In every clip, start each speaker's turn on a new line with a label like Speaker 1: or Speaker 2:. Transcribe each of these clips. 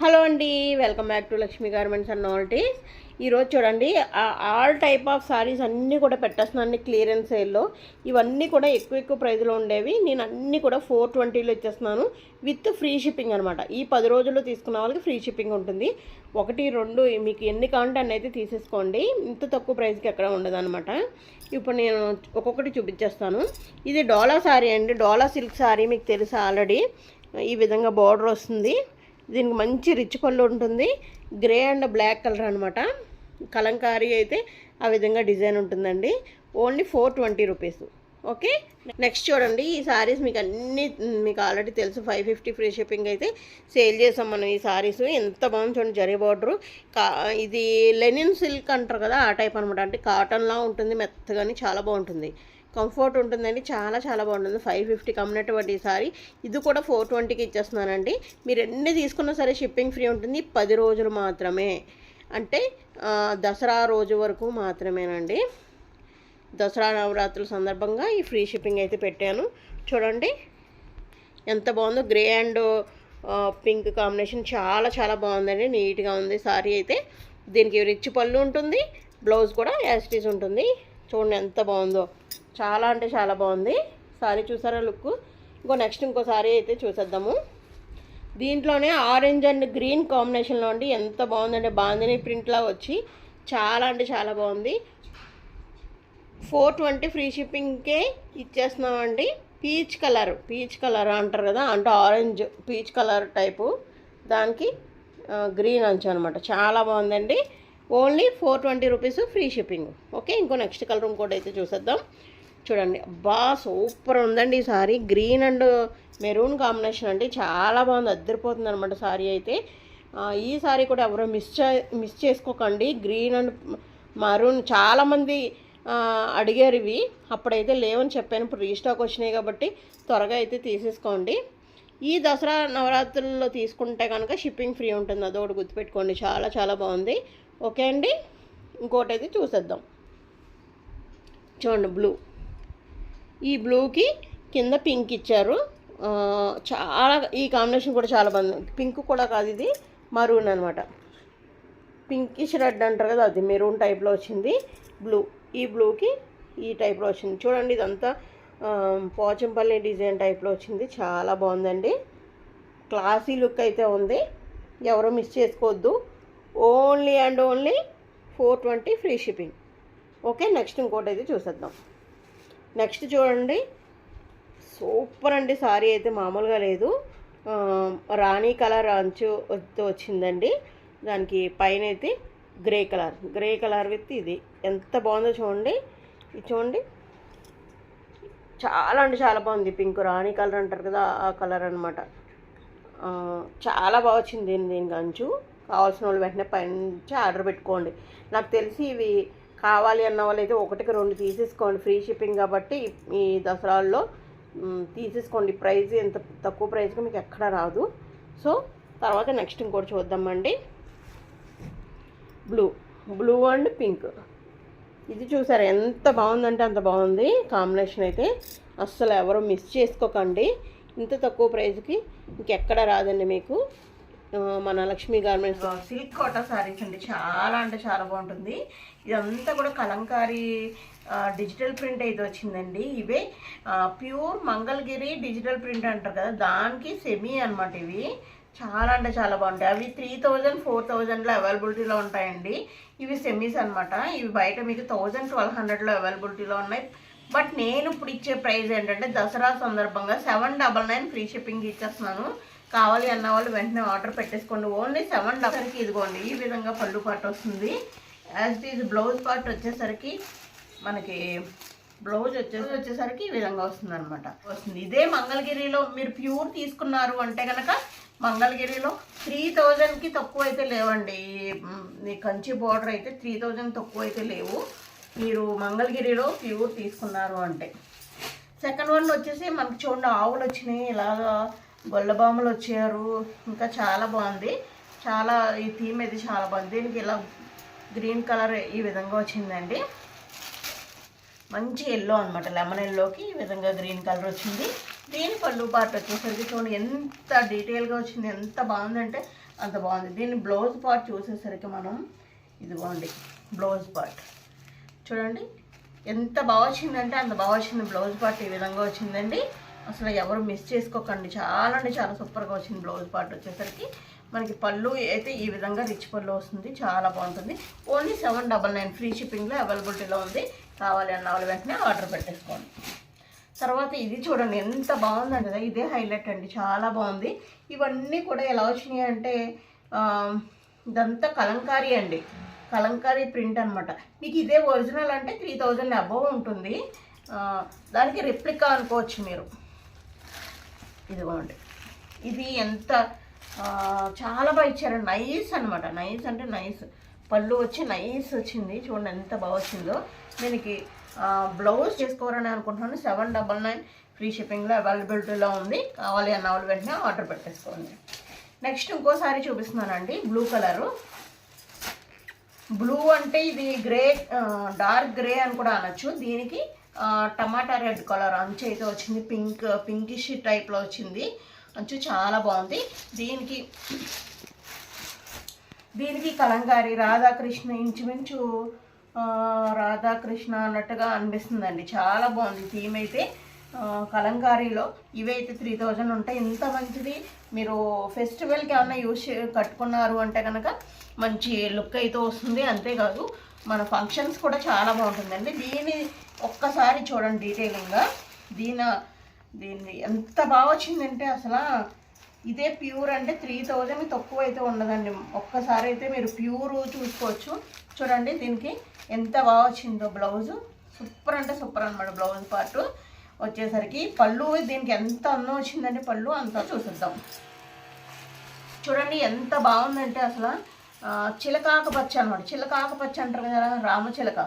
Speaker 1: Hello అండి welcome back to Lakshmi garments and నాల్టీస్ ఈరోజు చూడండి ఆల్ టైప్ ఆఫ్ సారీస్ అన్నీ కూడా పెట్టేస్తున్నాను క్లియరెన్స్ సేల్లో. ఇవన్నీ కూడా ఎక్కువ ఎక్కువ ప్రైజ్లో ఉండేవి. నేను అన్నీ కూడా ఫోర్ ట్వంటీలో ఇచ్చేస్తున్నాను. విత్ ఫ్రీ షిప్పింగ్ అనమాట ఈ పది రోజుల్లో తీసుకున్న వాళ్ళకి ఫ్రీ షిప్పింగ్ ఉంటుంది. ఒకటి రెండు మీకు ఎన్ని కావాలంటే అన్ని అయితే తీసేసుకోండి. ఇంత తక్కువ ప్రైస్కి ఎక్కడ ఉండదు అనమాట ఇప్పుడు నేను ఒక్కొక్కటి చూపించేస్తాను. ఇది డోలా సారీ అండి. డోలా సిల్క్ సారీ మీకు తెలుసా ఆల్రెడీ? ఈ విధంగా బార్డర్ వస్తుంది. దీనికి మంచి రిచ్ పళ్ళు ఉంటుంది. గ్రే అండ్ బ్లాక్ కలర్ అనమాట కలంకారీ అయితే ఆ విధంగా డిజైన్ ఉంటుందండి. Only four twenty rupees. Okay? Next చూడండి ఈ సారీస్ మీకు అన్ని మీకు ఆల్రెడీ తెలుసు ఫైవ్ ఫిఫ్టీ ఫ్రీ షిప్పింగ్ అయితే సేల్ చేసాం మనం ఈ సారీస్. ఎంత బాగుంది చూడండి జరీ బార్డరు. కా ఇది లెనిన్ సిల్క్ అంటారు కదా ఆ టైప్ అనమాట అంటే కాటన్లా ఉంటుంది మెత్తగాని చాలా బాగుంటుంది. కంఫర్ట్ ఉంటుందండి. చాలా చాలా బాగుంటుంది. ఫైవ్ ఫిఫ్టీ కమ్మినటువంటి సారీ. ఇది కూడా ఫోర్ ట్వంటీకి ఇచ్చేస్తున్నానండి. మీరు ఎన్ని తీసుకున్నా సరే షిప్పింగ్ ఫ్రీ ఉంటుంది. పది రోజులు మాత్రమే. అంటే దసరా రోజు వరకు మాత్రమేనండి. దసరా నవరాత్రుల సందర్భంగా ఈ ఫ్రీ షిప్పింగ్ అయితే పెట్టాను. చూడండి. ఎంత బాగుందో. గ్రే అండ్ పింక్ కాంబినేషన్ చాలా చాలా బాగుందండి. నీట్గా ఉంది సారీ అయితే. దీనికి రిచ్ పళ్ళు ఉంటుంది. బ్లౌజ్ కూడా యాస్టీస్ ఉంటుంది. చూడండి ఎంత బాగుందో. చాలా అంటే చాలా బాగుంది. సారీ చూసారా లుక్? ఇంకో నెక్స్ట్ ఇంకో సారీ అయితే చూసేద్దాము. దీంట్లోనే ఆరెంజ్ అండ్ గ్రీన్ కాంబినేషన్లో ఉండి ఎంత బాగుందంటే బాందిని ప్రింట్లా వచ్చి చాలా అంటే చాలా బాగుంది. ఫోర్ ట్వంటీ ఫ్రీ షిప్పింగ్కే ఇచ్చేస్తున్నామండి. పీచ్ కలర్ పీచ్ కలర్ అంటారు కదా అంటే ఆరెంజ్ పీచ్ కలర్ టైపు దానికి గ్రీన్ అంచు అనమాట చాలా బాగుందండి. Only four twenty rupees free shipping okay ఇంకో నెక్స్ట్ కలర్ ఇంకోటి అయితే చూసేద్దాం. చూడండి. అబ్బా సూపర్ ఉందండి ఈ sari. Green and maroon combination అండి చాలా బాగుంది. అద్దరిపోతుంది అనమాట సారీ అయితే. ఈ సారీ కూడా ఎవరో మిస్ మిస్ చేసుకోకండి. గ్రీన్ అండ్ మరూన్ చాలామంది అడిగారు ఇవి. అప్పుడైతే లేవని చెప్పాను. ఇప్పుడు రీస్టాక్ వచ్చినాయి కాబట్టి త్వరగా అయితే తీసేసుకోండి. ఈ దసరా నవరాత్రుల్లో తీసుకుంటే కనుక షిప్పింగ్ ఫ్రీ ఉంటుంది. అదొకటి గుర్తుపెట్టుకోండి. చాలా చాలా బాగుంది. ఓకే అండి. ఇంకోటి అయితే చూసేద్దాం. చూడండి బ్లూ. ఈ బ్లూకి కింద పింక్ ఇచ్చారు. చాలా ఈ కాంబినేషన్ కూడా చాలా బాగుంది. పింక్ కూడా కాదు ఇది మరూన్ అనమాట పింకిష్ రెడ్ అంటారు కదా అది మెరూన్ టైప్లో వచ్చింది. బ్లూ ఈ బ్లూకి ఈ టైప్లో వచ్చింది. చూడండి ఇదంతా పోచంపల్లి డిజైన్ టైప్లో వచ్చింది. చాలా బాగుందండి. క్లాసీ లుక్ అయితే ఉంది. ఎవరు మిస్ చేసుకోవద్దు. Only and only four twenty free shipping. Okay next ఇంకోటి అయితే చూసేద్దాం. నెక్స్ట్ చూడండి. సూపర్ అండి సారీ అయితే మామూలుగా లేదు. రాణి కలర్ అంచు వచ్చిందండి. దానికి పైన అయితే grey colour. Grey colour with ఇది. ఎంత బాగుందో చూడండి. ఇది చూడండి. చాలా అంటే చాలా బాగుంది. పింక్ రాణి కలర్ అంటారు కదా ఆ కలర్ అనమాట చాలా బాగా వచ్చింది దీని దీనికి అంచు. కావాల్సిన వాళ్ళు వెంటనే పైనుంచి ఆర్డర్ పెట్టుకోండి. నాకు తెలిసి ఇవి కావాలి అన్న వాళ్ళైతే ఒకటికి రెండు తీసేసుకోండి. ఫ్రీ షిప్పింగ్ కాబట్టి ఈ దసరాల్లో తీసేసుకోండి. ప్రైస్ ఎంత తక్కువ ప్రైస్కి మీకు ఎక్కడ రాదు. సో తర్వాత నెక్స్ట్ ఇంకోటి చూద్దామండి. బ్లూ. Blue and pink. ఇది చూసారు ఎంత బాగుందంటే అంత బాగుంది కాంబినేషన్ అయితే. అస్సలు ఎవరు మిస్ చేసుకోకండి. ఇంత తక్కువ ప్రైస్కి ఇంకెక్కడ రాదండి మీకు. మన లక్ష్మీ గార్మెంట్స్ సిల్క్ కోటా సారీస్ అండి. చాలా అంటే చాలా బాగుంటుంది. ఇదంతా కూడా కలంకారీ డిజిటల్ ప్రింట్ అయితే వచ్చిందండి. ఇవే ప్యూర్ మంగళగిరి డిజిటల్ ప్రింట్ అంటారు కదా దానికి సెమీ అనమాట ఇవి. చాలా అంటే చాలా బాగుంటాయి. అవి త్రీ థౌజండ్ ఫోర్ థౌజండ్లో అవైలబిలిటీలో ఉంటాయండి. ఇవి సెమీస్ అన్నమాట. ఇవి బయట మీకు థౌజండ్ ట్వెల్వ్ హండ్రెడ్లో అవైలబిలిటీలో ఉన్నాయి. బట్ నేను ఇప్పుడు ఇచ్చే ప్రైస్ ఏంటంటే దసరా సందర్భంగా seven double nine free shipping ఇచ్చేస్తున్నాను. కావాలి అన్న వాళ్ళు వెంటనే ఆర్డర్ పెట్టేసుకోండి. ఓన్లీ సెవెన్ డబ్బర్కి ఇదిగోండి ఈ విధంగా పళ్ళు పార్ట్ వస్తుంది. As it is blouse part వచ్చేసరికి మనకి బ్లౌజ్ వచ్చేసి వచ్చేసరికి ఈ విధంగా వస్తుంది అనమాట వస్తుంది. ఇదే మంగళగిరిలో మీరు ప్యూర్ తీసుకున్నారు అంటే కనుక మంగళగిరిలో త్రీ థౌజండ్కి తక్కువ అయితే లేవండి. కంచి బార్డర్ అయితే త్రీ థౌజండ్ తక్కువ అయితే లేవు. మీరు మంగళగిరిలో ప్యూర్ తీసుకున్నారు అంటే. సెకండ్ వన్ వచ్చేసి మనకి చూడండి ఆవులు వచ్చినాయి. ఇలాగా గొల్లబాములు వచ్చారు. ఇంకా చాలా బాగుంది. చాలా ఈ థీమ్ అయితే చాలా బాగుంది. దీనికి ఇలా గ్రీన్ కలర్ ఈ విధంగా వచ్చిందండి. మంచి ఎల్లో అనమాట లెమన్ ఎల్లోకి ఈ విధంగా గ్రీన్ కలర్ వచ్చింది. దీని పళ్ళు పార్ట్ వచ్చేసరికి చూడండి ఎంత డీటెయిల్గా వచ్చింది ఎంత బాగుందంటే అంత బాగుంది. దీని బ్లౌజ్ పార్ట్ చూసేసరికి మనం ఇదిగోండి బ్లౌజ్ పార్ట్ చూడండి ఎంత బాగా వచ్చిందంటే అంత బాగా వచ్చింది. బ్లౌజ్ పార్ట్ ఈ విధంగా వచ్చిందండి. అసలు ఎవరు మిస్ చేసుకోకండి. చాలా అంటే చాలా సూపర్గా వచ్చింది బ్లౌజ్ పార్ట్ వచ్చేసరికి. మనకి పళ్ళు అయితే ఈ విధంగా రిచ్ పళ్ళు వస్తుంది. చాలా బాగుంటుంది. Only seven double nine free షిప్పింగ్లో అవైలబిలిటీలో ఉంది. కావాలి అన్న వాళ్ళు వెంటనే ఆర్డర్ పెట్టేసుకోండి. తర్వాత ఇది చూడండి ఎంత బాగుందండి కదా ఇదే హైలైట్ అండి. చాలా బాగుంది. ఇవన్నీ కూడా ఎలా వచ్చినాయి అంటే ఇదంతా కలంకారీ అండి. కలంకారీ ప్రింట్ అనమాట మీకు ఇదే ఒరిజినల్ అంటే త్రీ థౌజండ్ అబవ్ ఉంటుంది. దానికి రిప్లికా అనుకోవచ్చు మీరు. ఇదిగోండి ఇది ఎంత చాలా బాగా ఇచ్చారు. నైస్ అనమాట నైస్ అంటే నైస్. పళ్ళు వచ్చి నైస్ వచ్చింది. చూడండి ఎంత బాగా వచ్చిందో. దీనికి బ్లౌజ్ చేసుకోవాలని అనుకుంటున్నాను. సెవెన్ డబల్ నైన్ ఫ్రీ షిప్పింగ్లో అవైలబిలిటీలో ఉంది. కావాలి అన్న వాళ్ళు వెంటనే ఆర్డర్ పెట్టేసుకోండి. నెక్స్ట్ ఇంకోసారి చూపిస్తున్నానండి. Blue colour. బ్లూ అంటే ఇది గ్రే డార్క్ గ్రే అని కూడా అనొచ్చు. దీనికి టమాటా రెడ్ కలర్ అంచు అయితే వచ్చింది. పింక్ పింకిష్ టైప్లో వచ్చింది. అంచు చాలా బాగుంది. దీనికి దీనికి కలంకారి రాధాకృష్ణ ఇంచుమించు రాధాకృష్ణ అన్నట్టుగా అనిపిస్తుందండి. చాలా బాగుంది థీమ్ అయితే. కలంకారీలో ఇవైతే త్రీ థౌజండ్ ఉంటాయి. ఇంత మంచిది. మీరు ఫెస్టివల్కి ఏమన్నా యూస్ కట్టుకున్నారు అంటే కనుక మంచి లుక్ అయితే వస్తుంది. అంతేకాదు మన ఫంక్షన్స్ కూడా చాలా బాగుంటుందండి. దీని ఒక్కసారి చూడండి డీటెయిలింగ్గా దీని దీన్ని ఎంత బాగా వచ్చిందంటే అసలు ఇదే ప్యూర్ అంటే త్రీ థౌజండ్ తక్కువ అయితే ఉండదండి. ఒక్కసారి అయితే మీరు ప్యూర్ చూసుకోవచ్చు. చూడండి దీనికి ఎంత బాగా వచ్చిందో బ్లౌజు సూపర్ అంటే సూపర్ అనమాట బ్లౌజ్ పార్ట్ వచ్చేసరికి పళ్ళు దీనికి ఎంత అన్నం వచ్చిందంటే పళ్ళు అంతా చూసిద్దాం. చూడండి ఎంత బాగుందంటే అసలు చిలకాక పచ్చ అనమాట చిలకాక పచ్చ అంటారు కదా రామచిలక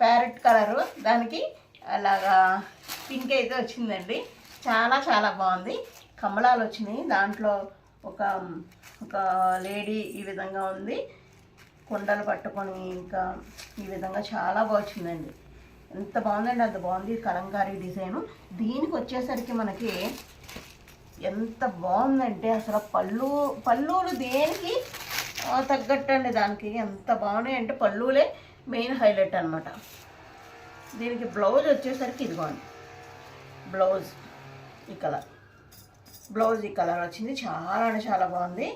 Speaker 1: ప్యారెట్ కలరు. దానికి అలాగా పింక్ అయితే వచ్చిందండి. చాలా చాలా బాగుంది. కమలాలు వచ్చినాయి. దాంట్లో ఒక ఒక లేడీ ఈ విధంగా ఉంది. కుండలు పట్టుకొని ఇంకా ఈ విధంగా చాలా బాగా ఎంత బాగుందండి అంత బాగుంది కలంకారీ డిజైను. దీనికి వచ్చేసరికి మనకి ఎంత బాగుందంటే అసలు పళ్ళు పళ్ళులు దేనికి తగ్గట్టండి దానికి. ఎంత బాగున్నాయి అంటే పళ్ళులే మెయిన్ హైలైట్ అనమాట దీనికి బ్లౌజ్ వచ్చేసరికి ఇదిగోండి. బ్లౌజ్ ఈ కలర్ బ్లౌజ్ ఈ కలర్ వచ్చింది. చాలా అంటే చాలా బాగుంది.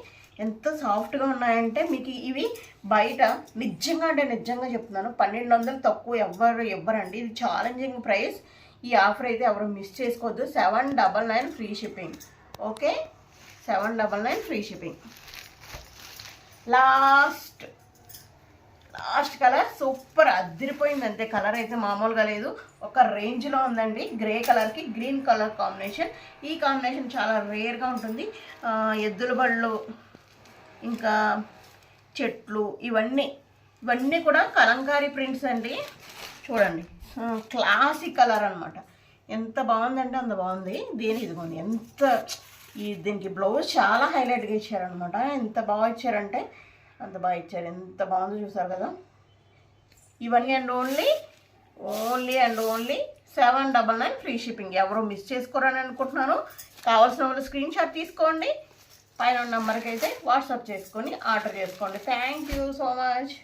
Speaker 1: ఎంత సాఫ్ట్గా ఉన్నాయంటే మీకు ఇవి బయట నిజంగా అంటే నిజంగా చెప్తున్నాను పన్నెండు వందలు తక్కువ ఎవ్వరు ఇవ్వరండి. ఇది ఛాలెంజింగ్ ప్రైస్ ఈ ఆఫర్ అయితే ఎవరు మిస్ చేసుకోవద్దు. Seven double nine free shipping okay seven double nine free shipping last last colour super అదిరిపోయింది అంతే. కలర్ అయితే మామూలుగా లేదు. ఒక రేంజ్లో ఉందండి. గ్రే కలర్కి గ్రీన్ కలర్ కాంబినేషన్. ఈ కాంబినేషన్ చాలా రేర్గా ఉంటుంది. ఎద్దుల బళ్ళు ఇంకా చెట్లు ఇవన్నీ ఇవన్నీ కూడా కలంకారీ ప్రింట్స్ అండి. చూడండి. క్లాసిక్ కలర్ అనమాట ఎంత బాగుందంటే అంత బాగుంది. దీని ఇదిగోండి ఎంత ఈ దీనికి బ్లౌజ్ చాలా హైలైట్గా ఇచ్చారనమాట ఎంత బాగా ఇచ్చారంటే అంత బాగా ఇచ్చారు. ఎంత బాగుందో చూసారు కదా? ఇవన్నీ and only only and only seven double nine free shipping ఎవరు మిస్ చేసుకోరని అనుకుంటున్నాను. కావాల్సిన వాళ్ళు స్క్రీన్ షాట్ తీసుకోండి. పైన నెంబర్కి అయితే వాట్సాప్ చేసుకొని ఆర్డర్ చేసుకోండి. Thank you so much